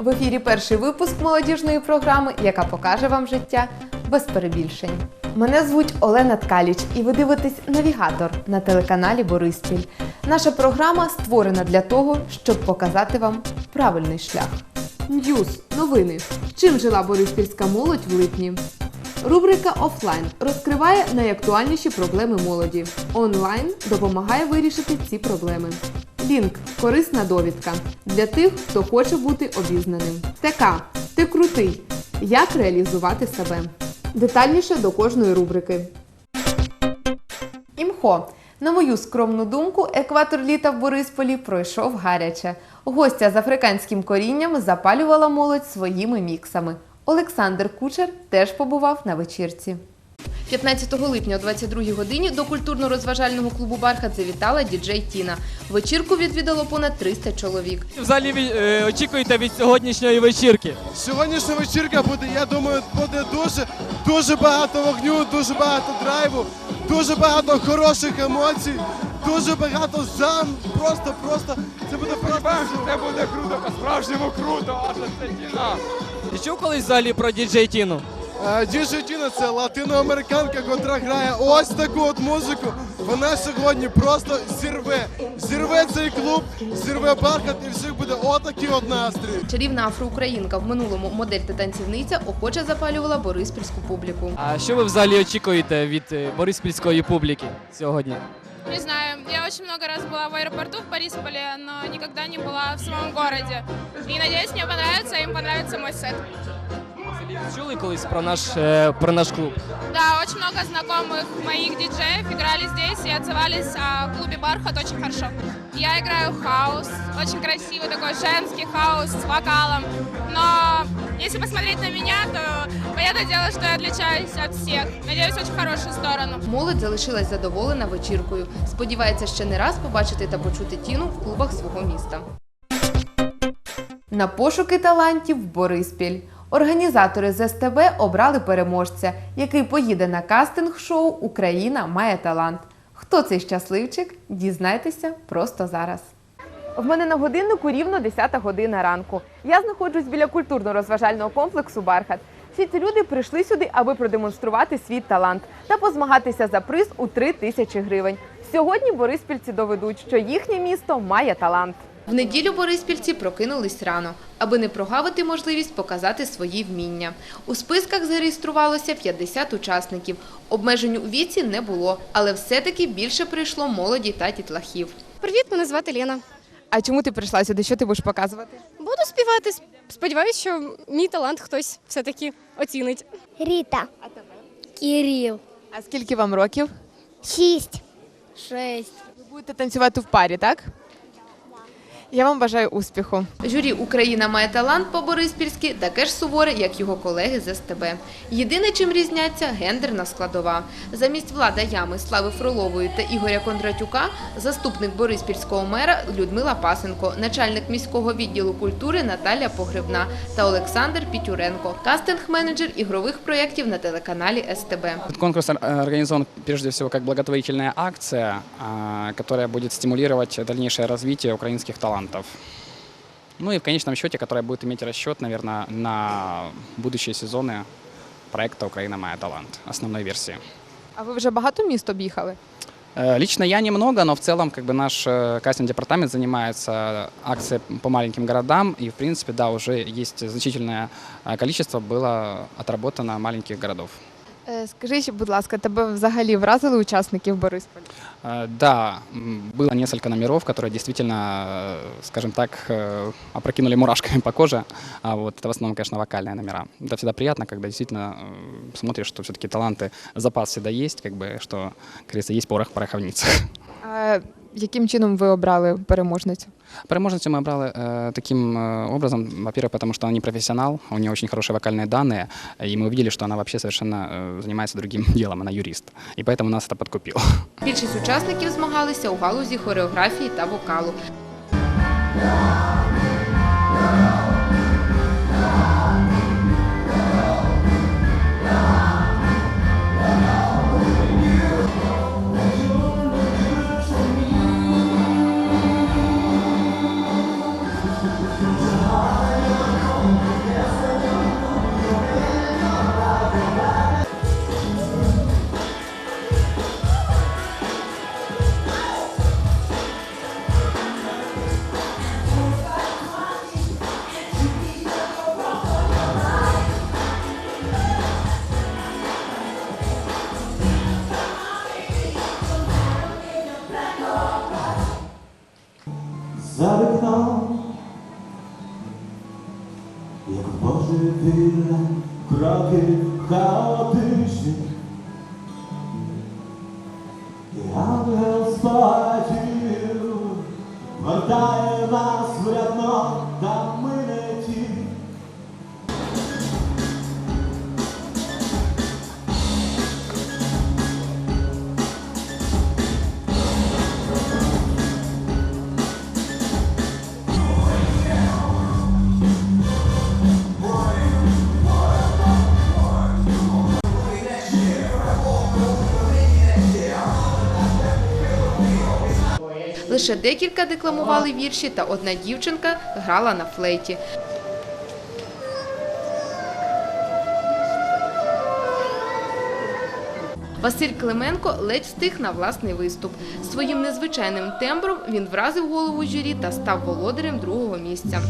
В ефірі перший випуск молодіжної програми, яка покаже вам життя без перебільшень. Мене звуть Олена Ткаліч, і ви дивитесь Навігатор на телеканалі Бориспіль. Наша програма створена для того, щоб показати вам правильний шлях. Ньюз новини. Чим жила бориспільська молодь в липні? Рубрика Офлайн розкриває найактуальніші проблеми молоді. Онлайн допомагає вирішити ці проблеми. Лінк корисна довідка для тих, хто хоче бути обізнаним. ТК ти крутий. Як реалізувати себе? Детальніше до кожної рубрики. Імхо. На мою скромну думку, екватор літа в Борисполі пройшов гаряче. Гостя з африканським корінням запалювала молодь своїми міксами. Олександр Кучер теж побував на вечірці. 15 липня о 22 годині до культурно-розважального клубу Бархат завітала діджей Тіна. Вечірку відвідало понад 300 чоловік. Взагалі ви, е, очікуєте від сьогоднішньої вечірки? Сьогоднішня вечірка буде, я думаю, буде дуже, дуже багато вогню, дуже багато драйву, дуже багато хороших емоцій, дуже багато зам. Просто, просто це буде просто. Це буде круто, по-справжньому круто, аж це кіно. Ти чув колись взагалі про діджей Тіну? Е, Діджей Тіна це латиноамериканка, котра грає ось таку от музику. Вона сьогодні просто зірве. Зірве цей клуб, зірве бархат і всіх буде отакий от настрій. Чарівна афроукраїнка в минулому модель та танцівниця охоче запалювала бориспільську публіку. А що ви взагалі очікуєте від е, бориспільської публіки сьогодні? Не знаю, я очень много раз была в аэропорту в Борисполе, но никогда не была в самом городе. И надеюсь, мне понравится, и им понравится мой сет. Чули колись про наш е, про наш клуб? Да, очень много знакомых моих диджеев играли здесь и отзывались о клубе Бархат очень хорошо. Я играю хаус, очень красивый такой женский хаус с вокалом. Но если посмотреть на меня, то понятное дело, что я отличаюсь от всех. Надеюсь, очень хорошую сторону. Молодь залишилась задоволена вечіркою. Сподівається ще не раз побачити та почути тіну в клубах свого міста. На пошуки талантів в Бориспіль. Організатори з СТБ обрали переможця, який поїде на кастинг-шоу Україна має талант. Хто цей щасливчик? Дізнайтеся просто зараз. В мене на годиннику рівно 10 година ранку. Я знаходжусь біля культурно-розважального комплексу Бархат. Всі ці люди прийшли сюди, аби продемонструвати свій талант та позмагатися за приз у 3 тисячі гривень. Сьогодні бориспільці доведуть, що їхнє місто має талант. В неділю бориспільці прокинулись рано, аби не прогавити можливість показати свої вміння. У списках зареєструвалося 50 учасників. Обмежень у віці не було, але все-таки більше прийшло молоді та дітлахів. Привіт, мене звати Лена. А чому ти прийшла сюди? Що ти будеш показувати? Буду співати. Сподіваюсь, що мій талант хтось все-таки оцінить. Ріта. А тебе? Кирил. А скільки вам років? Шість. Шесть. Ви будете танцювати в парі, так? Я вам бажаю успіху. Журі Україна має талант по Бориспільськи таке ж суворе, як його колеги з СТБ. Єдине, чим різняться гендерна складова. Замість влада ями Слави Фролової та Ігоря Кондратюка заступник Бориспільського мера Людмила Пасенко, начальник міського відділу культури Наталя Погребна та Олександр Пітюренко, кастинг-менеджер ігрових проєктів на телеканалі СТБ. Конкурс организован прежде всего как благотворительная акция, а, которая будет стимулировать дальнейшее развитие украинских талантов. Ну и в конечном счете, которая будет иметь расчет, наверное, на будущие сезоны проекта «Украина. Моя талант», основной версии. А ви вже багато міст об'їхали? Э, Лично я немного, но в целом как бы наш э, кастинг-департамент занимается акцией по маленьким городам, и в принципе, да, уже есть значительное э, количество было отработано маленьких городов. Е, Скажи, будь ласка, тебе взагалі вразили учасники в Борисполі? Э, Да, м, было несколько номеров, которые действительно, э, скажем так, э, опрокинули мурашками по коже. А вот это в основном, конечно, вокальные номера. Это всегда приятно, когда действительно э, смотришь, что все-таки таланты, запас всегда есть, как бы, что, как говорится, есть порох в пороховнице. А яким чином ви обрали переможницю? Переможницю мы брали э, таким э, образом, во-первых, потому что она не профессионал, у нее очень хорошие вокальные данные, и мы увидели, что она вообще совершенно э, занимается другим делом, она юрист, и поэтому нас это подкупило. Більшість учасників змагалися у галузі хореографії та вокалу. Zawyknął Jak Boży wyle Krokiem chaotyczny I anioł spłacił Mordaje nas Лише декілька декламували вірші, та одна дівчинка грала на флейті. Василь Клименко ледь встиг на власний виступ. Своїм незвичайним тембром він вразив голову журі та став володарем другого місця.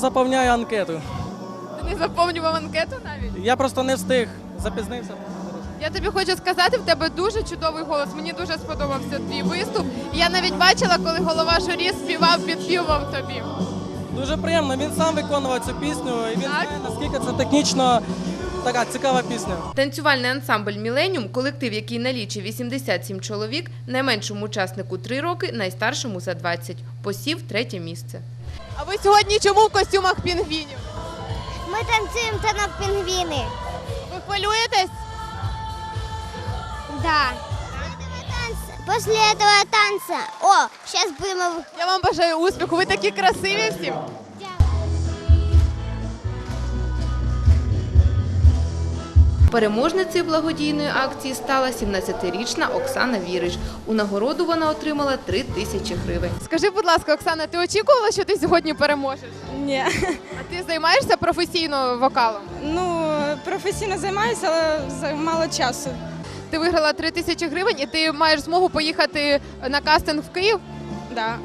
Дозаповняю анкету. Ти не заповнював анкету навіть. Я просто не встиг, запізнився. Я тобі хочу сказати, в тебе дуже чудовий голос. Мені дуже сподобався твій виступ. Я навіть бачила, коли голова журі співав, підспівував тобі. Дуже приємно, він сам виконував цю пісню, і він Так. знає, наскільки це технічно така цікава пісня. Танцювальний ансамбль Міленіум, колектив, який налічує 87 чоловік, найменшому учаснику 3 роки, найстаршому за 20, посів третє місце. А ви сьогодні чому в костюмах пінгвінів? Ми танцюємо танок пінгвіни. Ви хвилюєтесь? Да. Після цього танца, о, зараз будемо. Я вам бажаю успіху. Ви такі красиві всі. Переможницею благодійної акції стала 17-річна Оксана Вірич. У нагороду вона отримала 3 тисячі гривень. Скажи, будь ласка, Оксана, ти очікувала, що ти сьогодні переможеш? Ні, А ти займаєшся професійно вокалом? ну професійно займаюся, але за мало часу. Ти виграла 3 тисячі гривень і ти маєш змогу поїхати на кастинг в Київ. Да.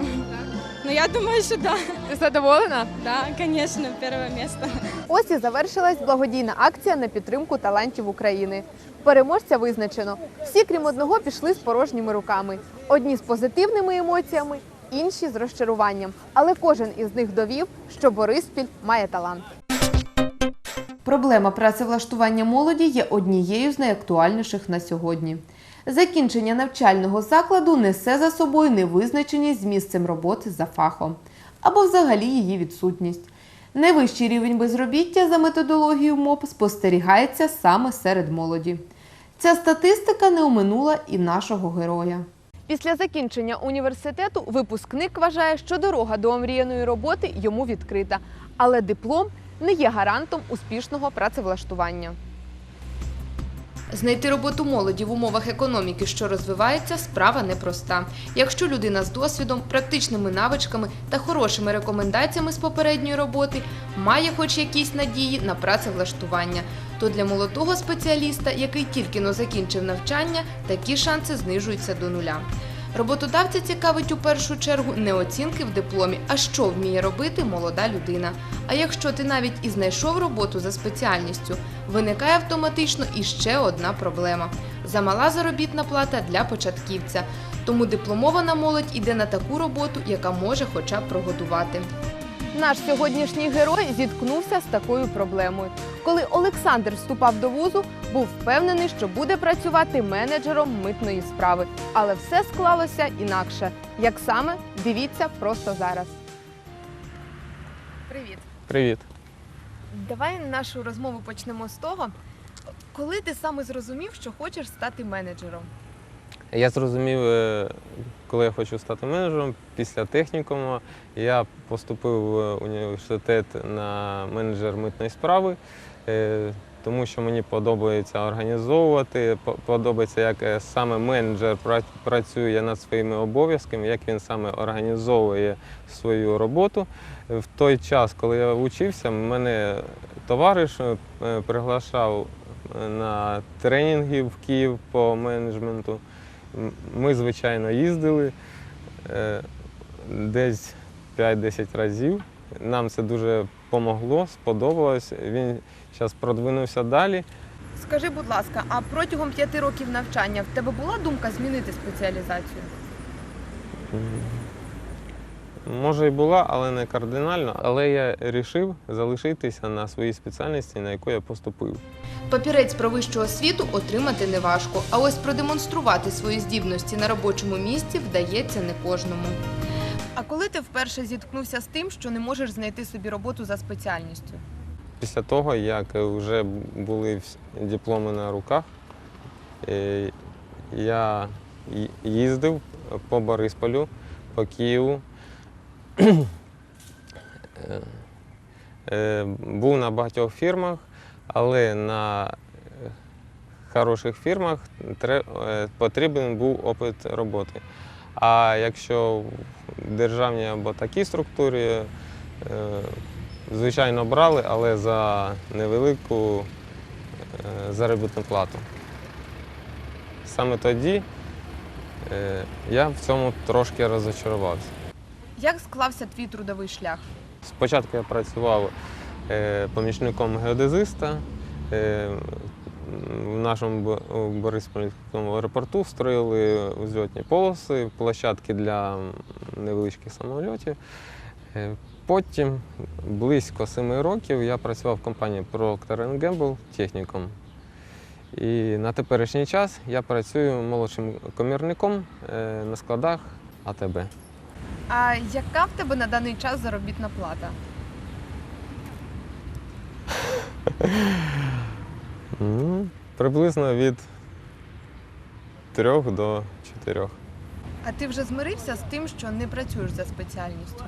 Ну я думаю, що да. Ти задоволена? Да, конечно, перше місце. Ось і завершилась благодійна акція на підтримку талантів України. Переможця визначено. Всі, крім одного, пішли з порожніми руками. Одні з позитивними емоціями, інші з розчаруванням. Але кожен із них довів, що Бориспіль має талант. Проблема працевлаштування молоді є однією з найактуальніших на сьогодні. Закінчення навчального закладу несе за собою невизначеність з місцем роботи за фахом або взагалі її відсутність. Найвищий рівень безробіття за методологією МОП спостерігається саме серед молоді. Ця статистика не оминула і нашого героя. Після закінчення університету випускник вважає, що дорога до омріяної роботи йому відкрита, але диплом не є гарантом успішного працевлаштування. Знайти роботу молоді в умовах економіки, що розвивається, справа непроста. Якщо людина з досвідом, практичними навичками та хорошими рекомендаціями з попередньої роботи має хоч якісь надії на працевлаштування, то для молодого спеціаліста, який тільки но закінчив навчання, такі шанси знижуються до нуля. Роботодавця цікавить у першу чергу не оцінки в дипломі, а що вміє робити молода людина. А якщо ти навіть і знайшов роботу за спеціальністю, виникає автоматично і ще одна проблема: замала заробітна плата для початківця. Тому дипломована молодь іде на таку роботу, яка може хоча б прогодувати. Наш сьогоднішній герой зіткнувся з такою проблемою. Коли Олександр вступав до вузу, був впевнений, що буде працювати менеджером митної справи. Але все склалося інакше. Як саме, дивіться просто зараз. Привіт. Привіт. Давай нашу розмову почнемо з того, коли ти саме зрозумів, що хочеш стати менеджером. Я зрозумів, е, коли я хочу стати менеджером, після технікуму я поступив в університет на менеджер митної справи, е, тому що мені подобається організовувати, подобається, як е, саме менеджер працює над своїми обов'язками, як він саме організовує свою роботу. В той час, коли я вчився, мене товариш приглашав на тренінги в Київ по менеджменту. Ми, звичайно, їздили е, десь 5-10 разів. Нам це дуже допомогло, сподобалось. Він зараз продвинувся далі. Скажи, будь ласка, а протягом п'яти років навчання в тебе була думка змінити спеціалізацію? Може і була, але не кардинально. Але я вирішив залишитися на своїй спеціальності, на яку я поступив. Папірець про вищу освіту отримати неважко, а ось продемонструвати свої здібності на робочому місці вдається не кожному. А коли ти вперше зіткнувся з тим, що не можеш знайти собі роботу за спеціальністю? Після того, як вже були дипломи на руках, е, я їздив по Борисполю, по Києву. Е, Був на багатьох фірмах, але на е, хороших фірмах е, потрібен був опит роботи. А якщо в державній або такій структурі, звичайно, брали, але за невелику заробітну плату. Саме тоді я в цьому трошки розочарувався. Як склався твій трудовий шлях? Спочатку я працював е, помічником геодезиста. Е, в нашому Бориспільському аеропорту строїли взльотні полоси, площадки для невеличких самольотів. Е, Потім, близько семи років, я працював в компанії Procter Gamble техніком. І на теперішній час я працюю молодшим комірником на складах АТБ. А яка в тебе на даний час заробітна плата? Ну, приблизно від трьох до чотирьох. А ти вже змирився з тим, що не працюєш за спеціальністю?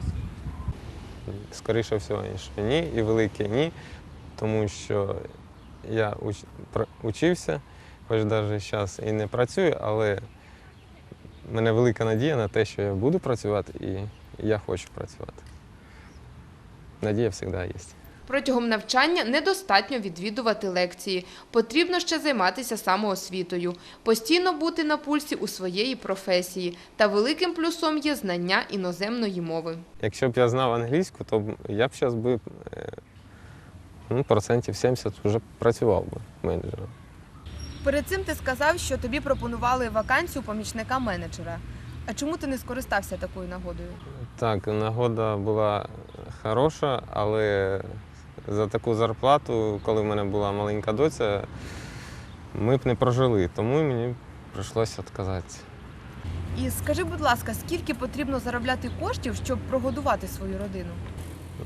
Скоріше всього, що ні, і велике ні, тому що я уч... учився, хоч навіть зараз і не працюю, але в мене велика надія на те, що я буду працювати, і я хочу працювати. Надія завжди є. Протягом навчання недостатньо відвідувати лекції. Потрібно ще займатися самоосвітою, постійно бути на пульсі у своєї професії. Та великим плюсом є знання іноземної мови. Якщо б я знав англійську, то я б зараз би е, ну, процентів 70 вже працював би менеджером. Перед цим ти сказав, що тобі пропонували вакансію помічника менеджера. А чому ти не скористався такою нагодою? Так, нагода була хороша, але за таку зарплату, коли в мене була маленька доця, ми б не прожили, тому мені прийшлося відказатися. І скажи, будь ласка, скільки потрібно заробляти коштів, щоб прогодувати свою родину?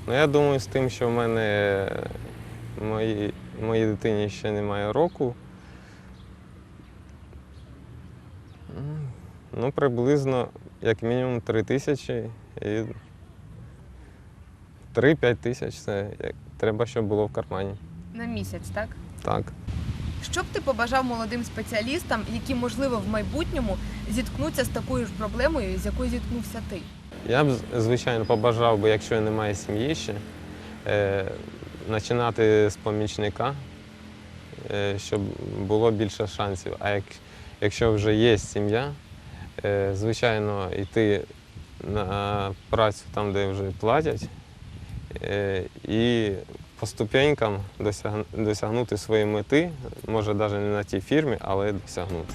Ну, я думаю, з тим, що в мене моїй, моїй дитині ще немає року. Ну, приблизно, як мінімум, 3 тисячі і 3-5 тисяч це як, треба, щоб було в кармані. На місяць, так? Так. Що б ти побажав молодим спеціалістам, які, можливо, в майбутньому зіткнуться з такою ж проблемою, з якою зіткнувся ти? Я б, звичайно, побажав би, якщо немає сім'ї ще, е, починати з помічника, е, щоб було більше шансів. А як, якщо вже є сім'я, е, звичайно, йти на працю там, де вже платять, е, і по ступенькам досяг- досягнути своєї мети, може навіть не на тій фірмі, але досягнути.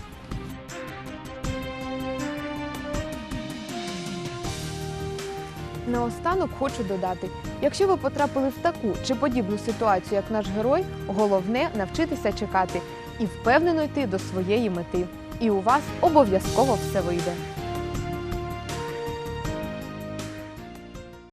Наостанок хочу додати: якщо ви потрапили в таку чи подібну ситуацію, як наш герой, головне навчитися чекати і впевнено йти до своєї мети. І у вас обов'язково все вийде.